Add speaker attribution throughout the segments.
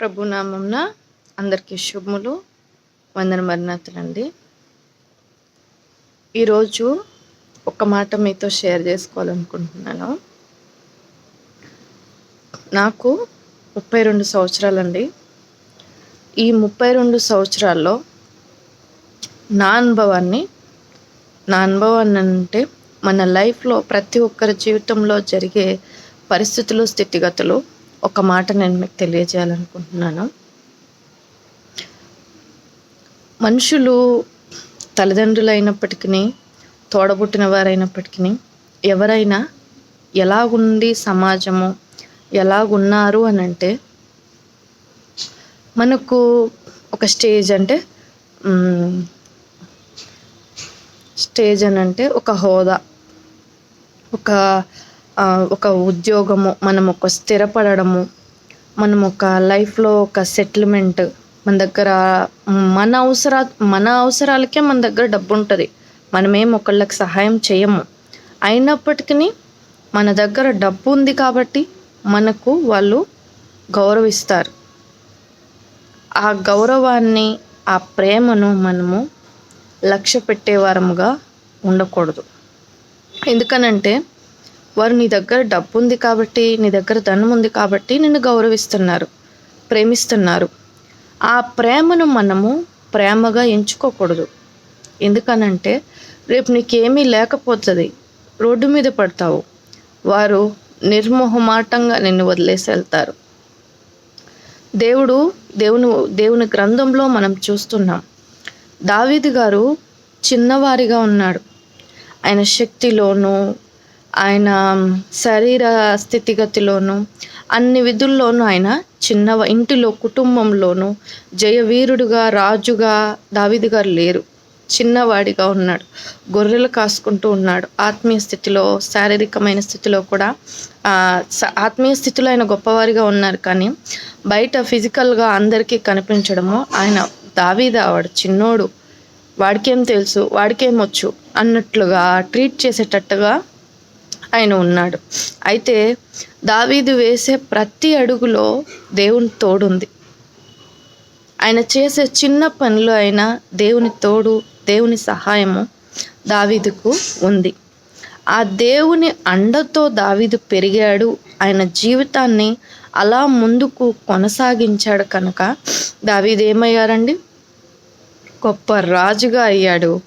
Speaker 1: ప్రభునామంన అందరికీ శుభములు వందన మరణాతులండి ఈరోజు ఒక మాట మీతో షేర్ చేసుకోవాలనుకుంటున్నాను. నాకు ముప్పై రెండు సంవత్సరాలండి. ఈ ముప్పై రెండు సంవత్సరాల్లో నా అనుభవాన్ని నా అనుభవాన్ని అంటే మన లైఫ్లో ప్రతి ఒక్కరి జీవితంలో జరిగే పరిస్థితులు స్థితిగతులు ఒక మాట నేను మీకు తెలియజేయాలనుకుంటున్నాను. మనుషులు తల్లిదండ్రులు అయినప్పటికీ తోడబుట్టిన వారైనప్పటికీ ఎవరైనా ఎలాగుంది సమాజము ఎలాగున్నారు అని అంటే మనకు ఒక స్టేజ్ అంటే స్టేజ్ అని అంటే ఒక హోదా ఒక ఒక ఉద్యోగము మనం ఒక స్థిరపడము మనం ఒక లైఫ్లో ఒక సెటిల్మెంట్ మన దగ్గర మన అవసరా మన అవసరాలకే మన దగ్గర డబ్బు ఉంటుంది మనమేం ఒకళ్ళకి సహాయం చేయము. అయినప్పటికీ మన దగ్గర డబ్బు ఉంది కాబట్టి మనకు వాళ్ళు గౌరవిస్తారు. ఆ గౌరవాన్ని ఆ ప్రేమను మనము లక్ష్య పెట్టేవారముగా ఉండకూడదు. ఎందుకనంటే వారు నీ దగ్గర డబ్బు ఉంది కాబట్టి నీ దగ్గర ధనం ఉంది కాబట్టి నిన్ను గౌరవిస్తున్నారు ప్రేమిస్తున్నారు. ఆ ప్రేమను మనము ప్రేమగా ఎంచుకోకూడదు. ఎందుకనంటే రేపు నీకేమీ లేకపోతుంది రోడ్డు మీద పడతావు. వారు నిర్మోహమాటంగా నిన్ను వదిలేసి వెళ్తారు. దేవుడు దేవుని దేవుని గ్రంథంలో మనం చూస్తున్నాం. దావీది గారు చిన్నవారిగా ఉన్నాడు. ఆయన శక్తిలోనూ ఆయన శరీర స్థితిగతిలోను అన్ని విధుల్లోనూ ఆయన చిన్న ఇంటిలో కుటుంబంలోనూ జయవీరుడుగా రాజుగా దావిది గారు లేరు. చిన్నవాడిగా ఉన్నాడు. గొర్రెలు కాసుకుంటూ ఉన్నాడు. ఆత్మీయ స్థితిలో శారీరకమైన స్థితిలో కూడా ఆత్మీయ స్థితిలో ఆయన గొప్పవారిగా ఉన్నారు. కానీ బయట ఫిజికల్గా అందరికీ కనిపించడము ఆయన దావీదావాడు చిన్నోడు వాడికేం తెలుసు వాడికేం వచ్చు అన్నట్లుగా ట్రీట్ చేసేటట్టుగా ఆయన ఉన్నాడు. అయితే దావీదు వేసే ప్రతి అడుగులో దేవుని తోడుంది. ఆయన చేసే చిన్న పనులు అయినా దేవుని తోడు దేవుని సహాయము దావీదుకు ఉంది. ఆ దేవుని అండతో దావీదు పెరిగాడు. ఆయన జీవితాన్ని అలా ముందుకు కొనసాగించాడు కనుక దావీదు ఏమయ్యారండి? గొప్ప రాజుగా అయ్యాడు.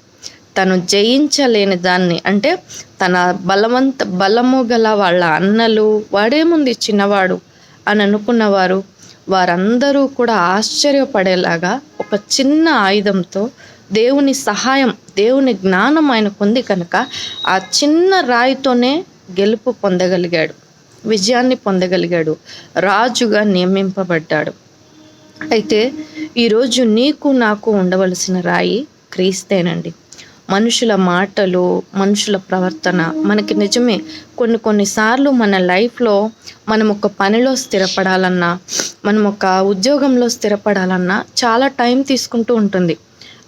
Speaker 1: తను జయించలేని దాన్ని. అంటే తన బలవంత బలము గల వాళ్ళ అన్నలు వాడేముంది చిన్నవాడు అని అనుకున్నవారు వారందరూ కూడా ఆశ్చర్యపడేలాగా ఒక చిన్న ఆయుధంతో దేవుని సహాయం దేవుని జ్ఞానం ఆయనకు ఉంది కనుక ఆ చిన్న రాయితోనే గెలుపు పొందగలిగాడు విజయాన్ని పొందగలిగాడు రాజుగా నియమింపబడ్డాడు. అయితే ఈరోజు నీకు నాకు ఉండవలసిన రాయి క్రీస్తేనండి. మనుషుల మాటలు మనుషుల ప్రవర్తన. మనకి నిజమే కొన్ని కొన్నిసార్లు మన లైఫ్లో మనం ఒక పనిలో స్థిరపడాలన్నా మనం ఒక ఉద్యోగంలో స్థిరపడాలన్నా చాలా టైం తీసుకుంటూ ఉంటుంది.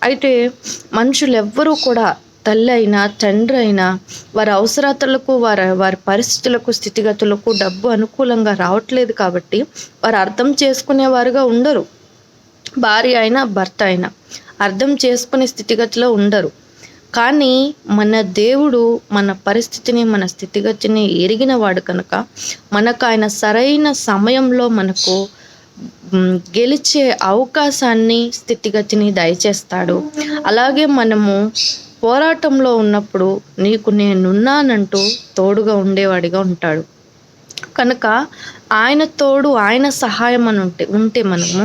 Speaker 1: అయితే మనుషులు ఎవ్వరూ కూడా తల్లి అయినా తండ్రి అయినా వారి అవసరతలకు వారి వారి పరిస్థితులకు స్థితిగతులకు డబ్బు అనుకూలంగా రావట్లేదు కాబట్టి వారు అర్థం చేసుకునేవారుగా ఉండరు. భార్య అయినా భర్త అయినా అర్థం చేసుకునే స్థితిగతిలో ఉండరు. కానీ మన దేవుడు మన పరిస్థితిని మన స్థితిగతిని ఎరిగిన వాడు కనుక మనకు ఆయన సరైన సమయంలో మనకు గెలిచే అవకాశాన్ని స్థితిగతిని దయచేస్తాడు. అలాగే మనము పోరాటంలో ఉన్నప్పుడు నీకు నేనున్నానంటూ తోడుగా ఉండేవాడిగా ఉంటాడు. కనుక ఆయన తోడు ఆయన సహాయం అని ఉంటే ఉంటే మనము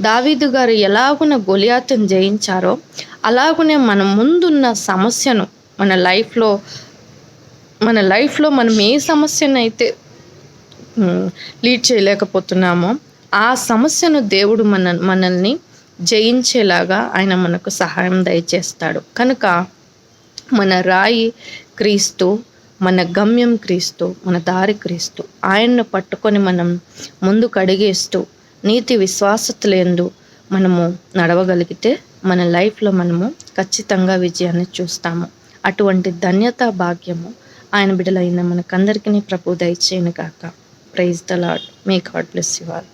Speaker 1: దావీదు గారు ఎలాగున గొలియాతను జయించారో అలాగునే మన ముందున్న సమస్యను మన లైఫ్లో మన లైఫ్లో మనం ఏ సమస్యనైతే లీడ్ చేయలేకపోతున్నామో ఆ సమస్యను దేవుడు మన మనల్ని జయించేలాగా ఆయన మనకు సహాయం దయచేస్తాడు. కనుక మన రాయి క్రీస్తు మన గమ్యం క్రీస్తు మన దారి క్రీస్తు ఆయన్ను పట్టుకొని మనం ముందుకు అడిగేస్తూ నీతి విశ్వాసతలేందు మనము నడవగలిగితే మన లైఫ్లో మనము ఖచ్చితంగా విజయాన్ని చూస్తాము. అటువంటి ధన్యత భాగ్యము ఆయన బిడలైన మనకందరికీ ప్రభు దయచేయను కాక praise the Lord may God bless you all